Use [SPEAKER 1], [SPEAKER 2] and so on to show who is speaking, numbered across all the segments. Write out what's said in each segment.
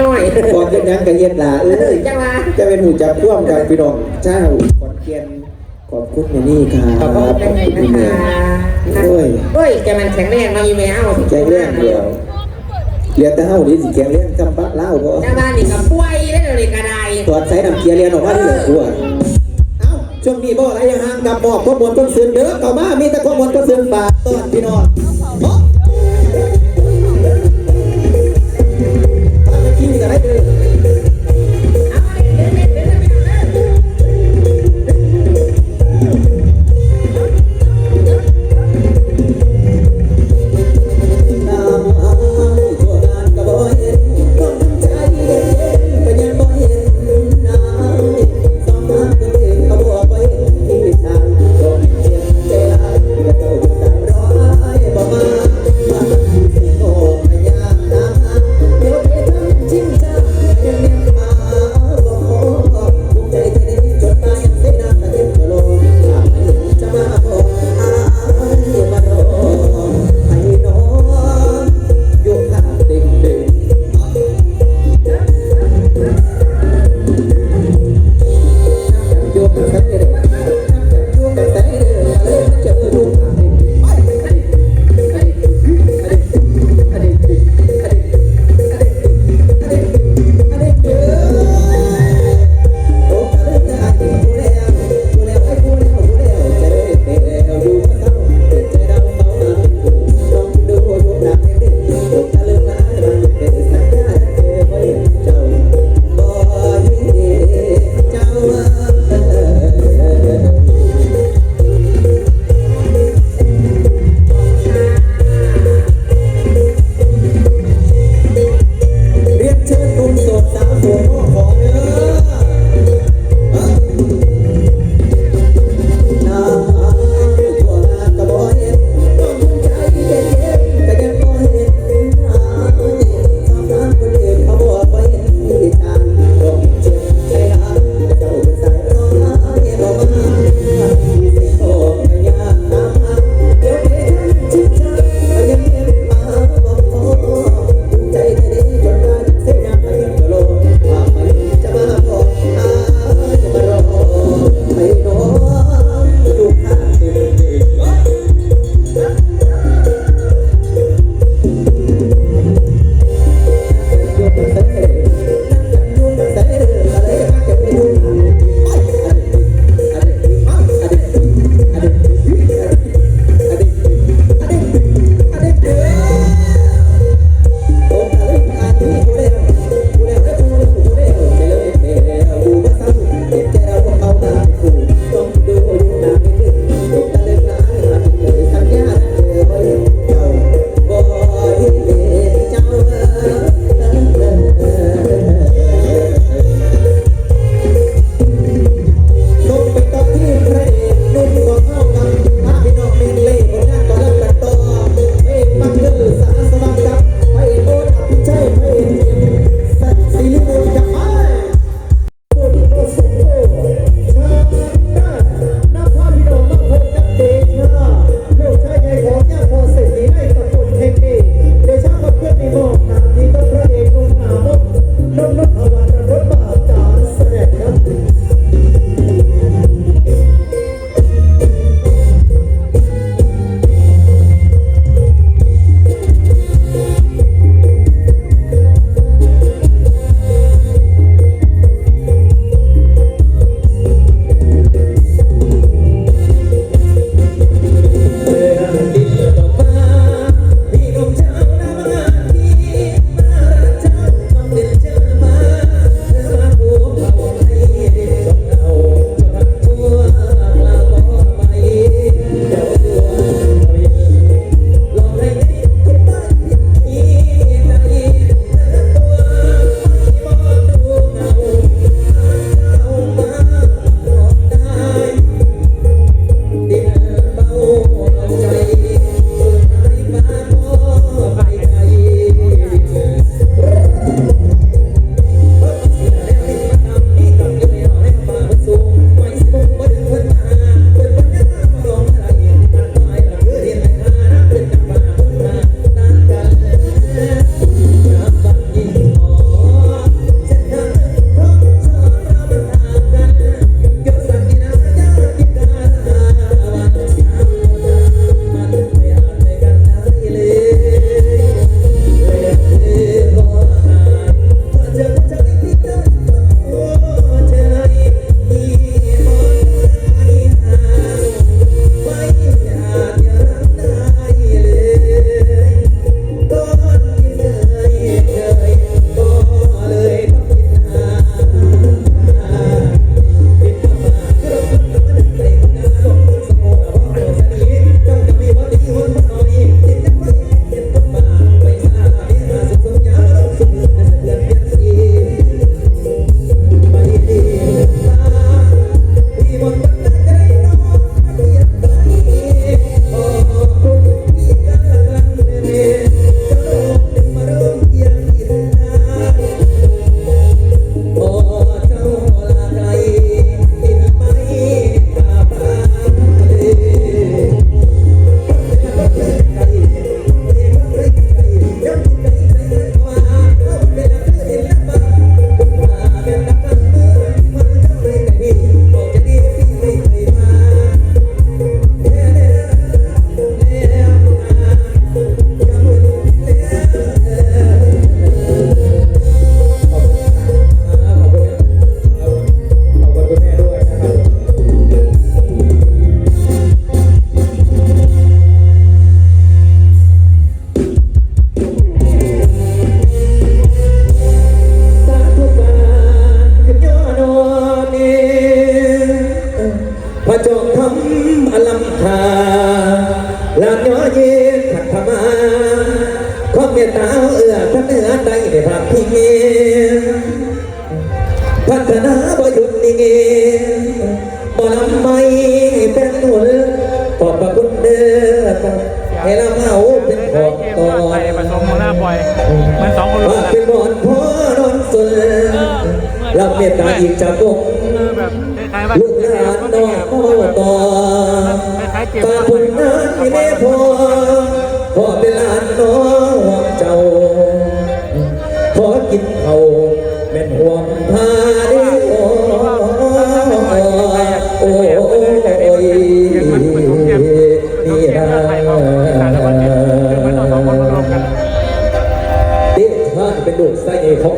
[SPEAKER 1] น้อย
[SPEAKER 2] ก่อนจะยังกันเย็นลาเอ้
[SPEAKER 1] เออยจังหวะ
[SPEAKER 2] จะเป็นหูจับพ่วงกันพี่น้องเจ้าขอนเกียนขอบคุณอย่างนี้ครับ
[SPEAKER 1] ขอบคุณนะคะ
[SPEAKER 2] โอ้ย
[SPEAKER 1] เฮ้ยแกมันแข็งแรงมาอีเมล
[SPEAKER 2] แกงแรงเดียวเรียนแต่เฮานี่สิแกงแรงจำปะเล่าบ่
[SPEAKER 1] จังหวะนี่กับป่วยได้เลยกระได
[SPEAKER 2] ตอดใส่น้ำเกียร์เรียนออกมาที่เหลือตัวเอ้าช่วงนี้บ่อะไรยังห่างกับบอกข้อมูลต้นซื้อเด้อต่อมามีแต่ข้อมูลต้นซื้อฝากต้อนพี่น้อง พระคุณเด้อให้ละเมาเป็นขอบตอ
[SPEAKER 3] ไป
[SPEAKER 2] น
[SPEAKER 3] ผสมโมนาบ่อยเหมือนสองคนรู้
[SPEAKER 2] ว่า
[SPEAKER 3] กัน
[SPEAKER 2] เป็นบอนพ่อนอนสุนรับเมตตาอีกจากวง
[SPEAKER 3] คือแบบคล้ายๆว่า
[SPEAKER 2] ลูกหลานน้องพ่อต่อ
[SPEAKER 3] คล้ายๆเก็บ
[SPEAKER 2] ตาคุณนั้นมีแม่พ่อพ่อเป็นหลานน้องห่วงเจ้าขอกินเขา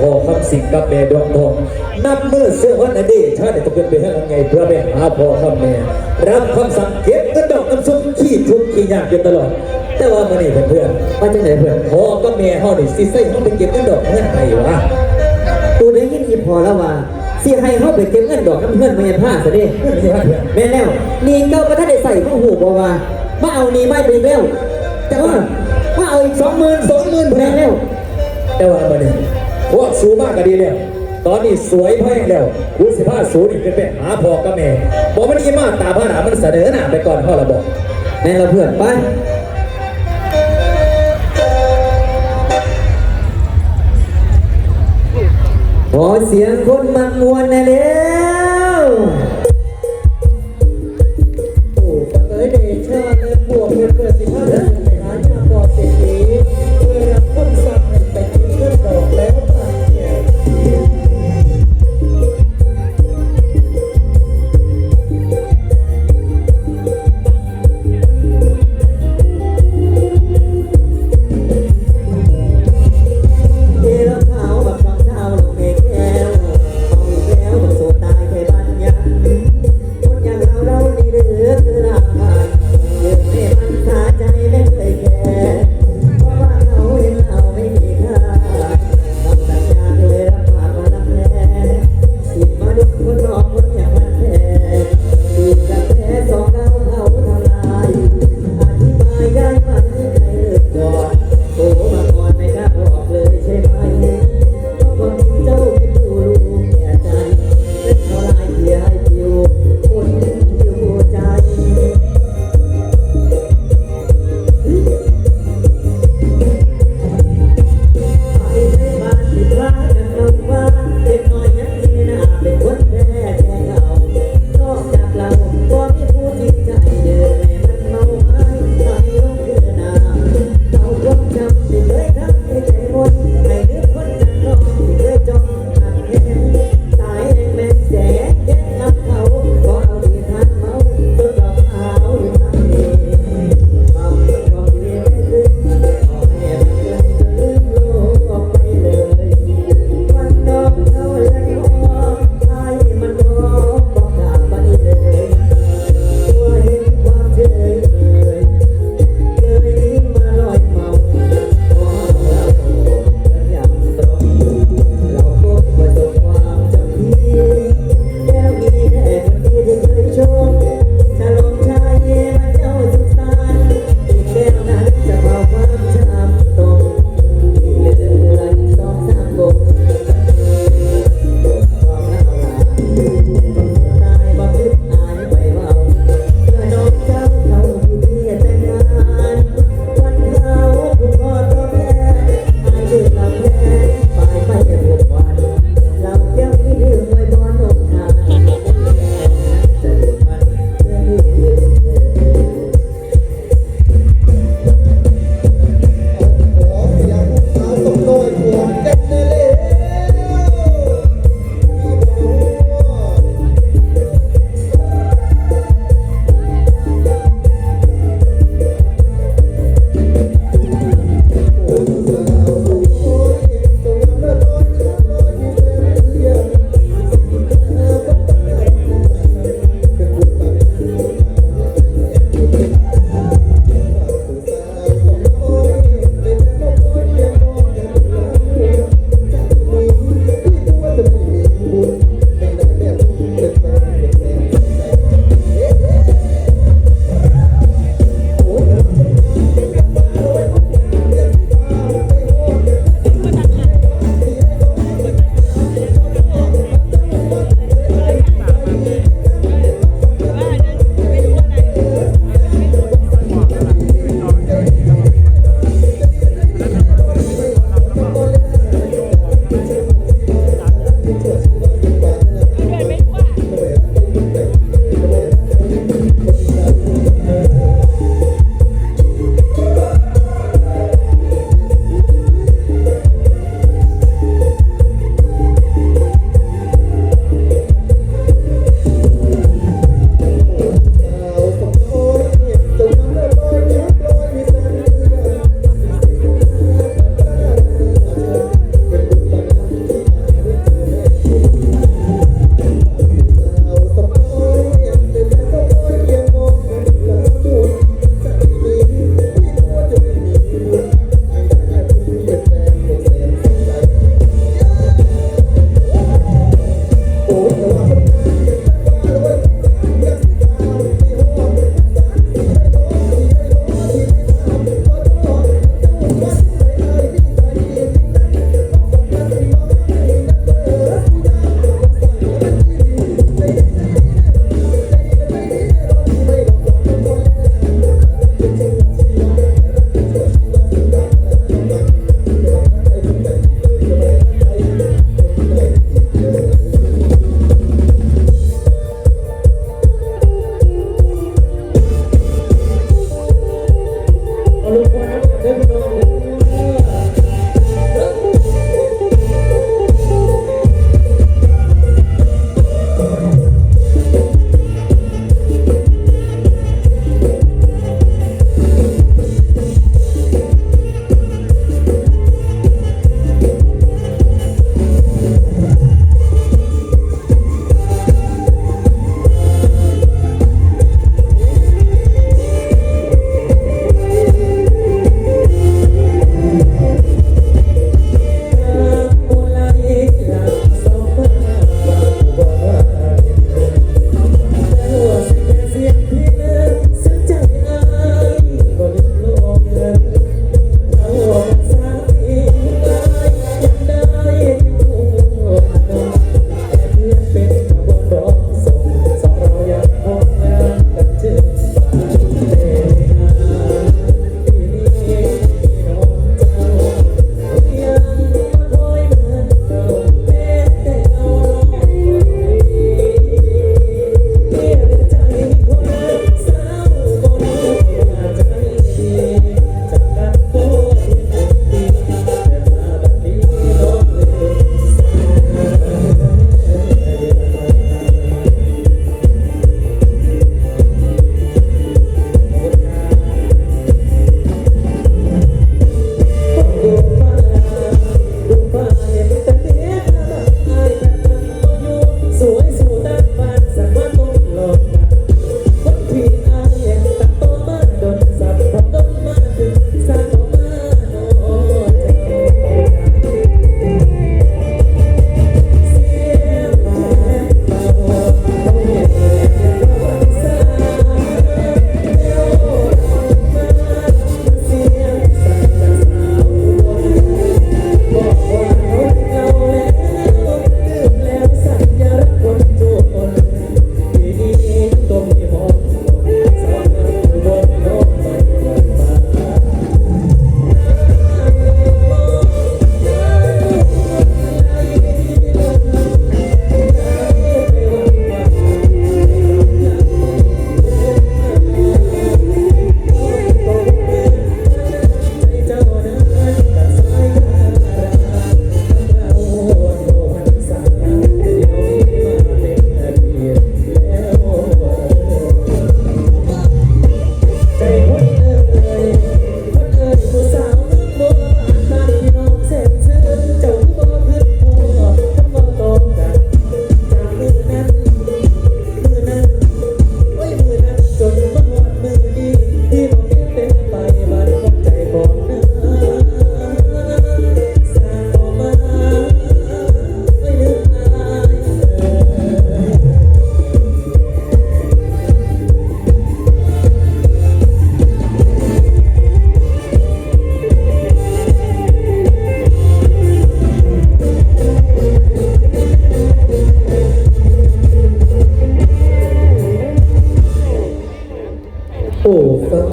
[SPEAKER 2] พ่อคำสิงกับแม่ดวงทองนับเมื่อเสื้อวันอดีตชาติจะเป็นไปให้ยังไงเพื่อไปหาพ่อคำแม่รับคำสั่งเก็บกระดอกน้ำซุปขี้ทุกข์ขี้ยากอยู่ตลอด แต่ว่ามันนี่เพื่อนๆว่าจังไหนเพื่อนพ่อกับแม่เฮานี่สิใส่เฮาไปเก็บกระดอกเงินไปวะ
[SPEAKER 4] ตูได้ยินอีพอแล้วว่าเสียให้เขาไปเก็บเงินดอกน้ำเพื่อนมายันผ้าซะเด้
[SPEAKER 2] เพื่อนนี่ฮะเพื่อน
[SPEAKER 4] แม่นแล้วนี่เก้าก็ถ้าได้ใส่ก็หูบอกว่ามาเอานี่ไม่ไปอีกแล้วแต่ว่ามาเอาอีกสองหมื่น
[SPEAKER 2] สองหมื่น
[SPEAKER 4] แม่นแล้ว
[SPEAKER 2] แต่ว่ามัน ว่าสูมากก็ดีแล้วตอนนี้สวยเพงแล้วกูสิพาสูนี่เป็นไปหาพ่อกับแม่บอกมันอีมาตาผ้าหนามันเสนอหน้าไปก่อนพ่อระบอก
[SPEAKER 4] แม่เราเพื่อนไปขอเสียงคนมันมวนแน่
[SPEAKER 2] เล้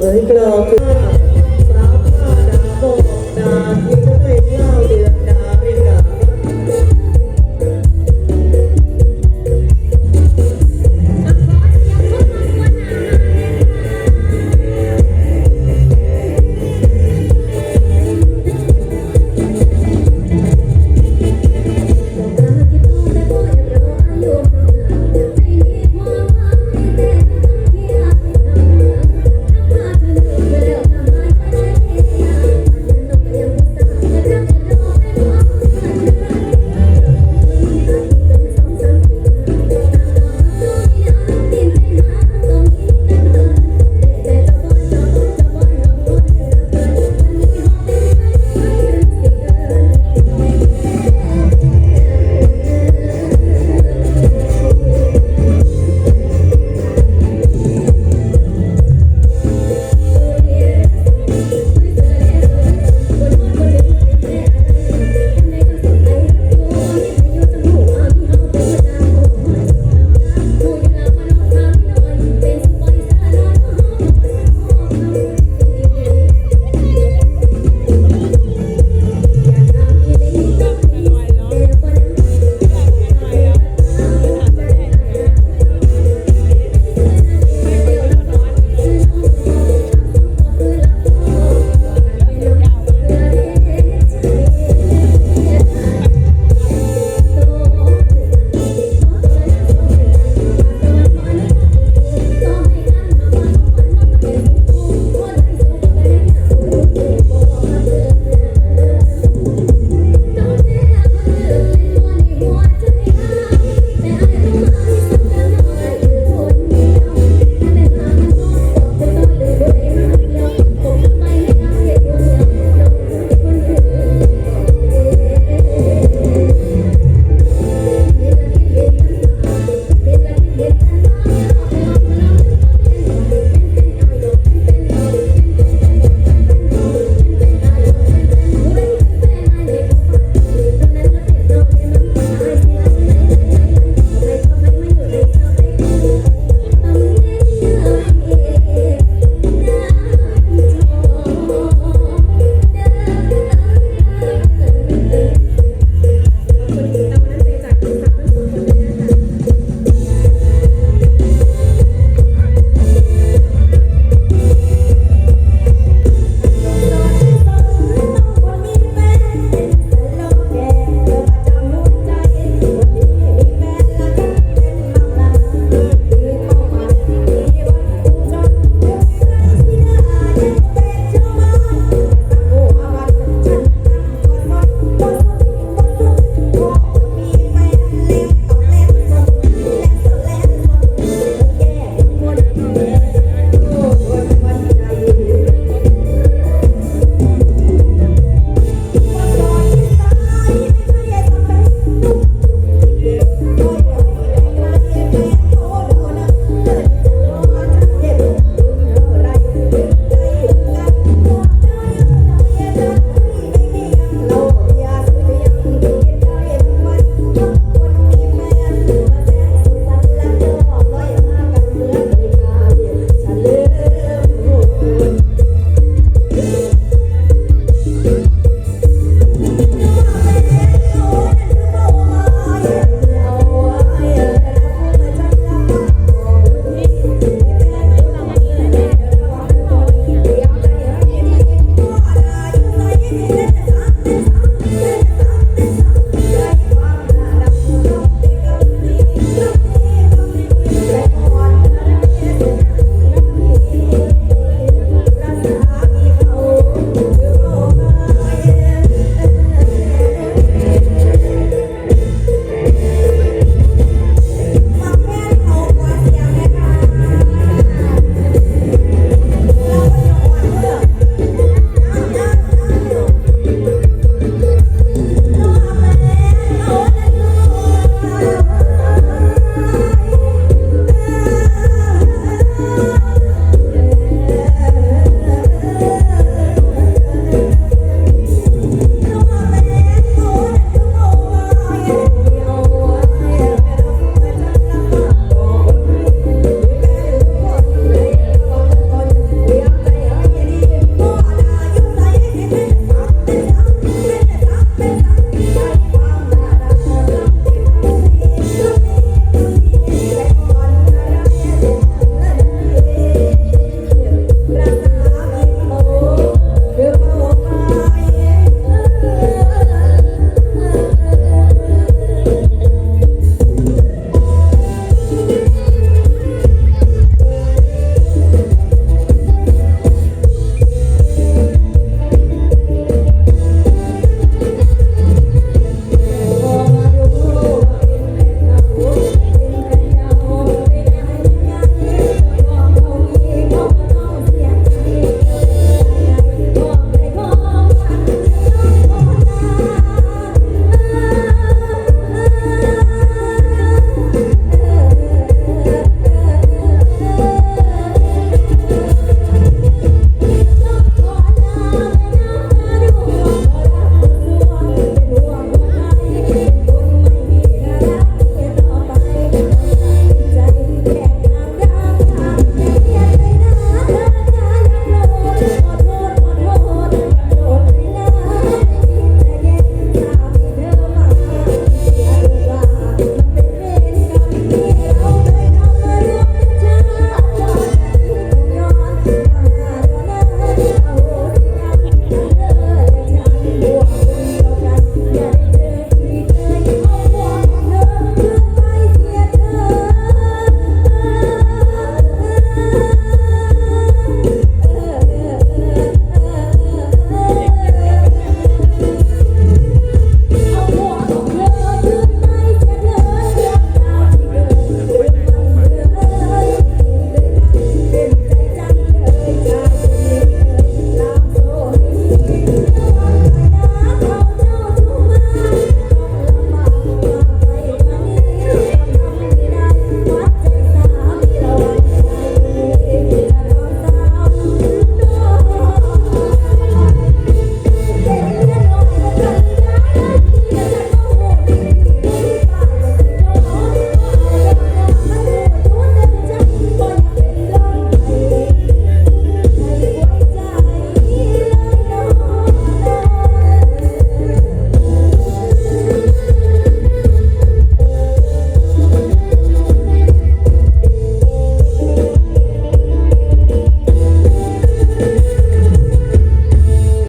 [SPEAKER 4] โ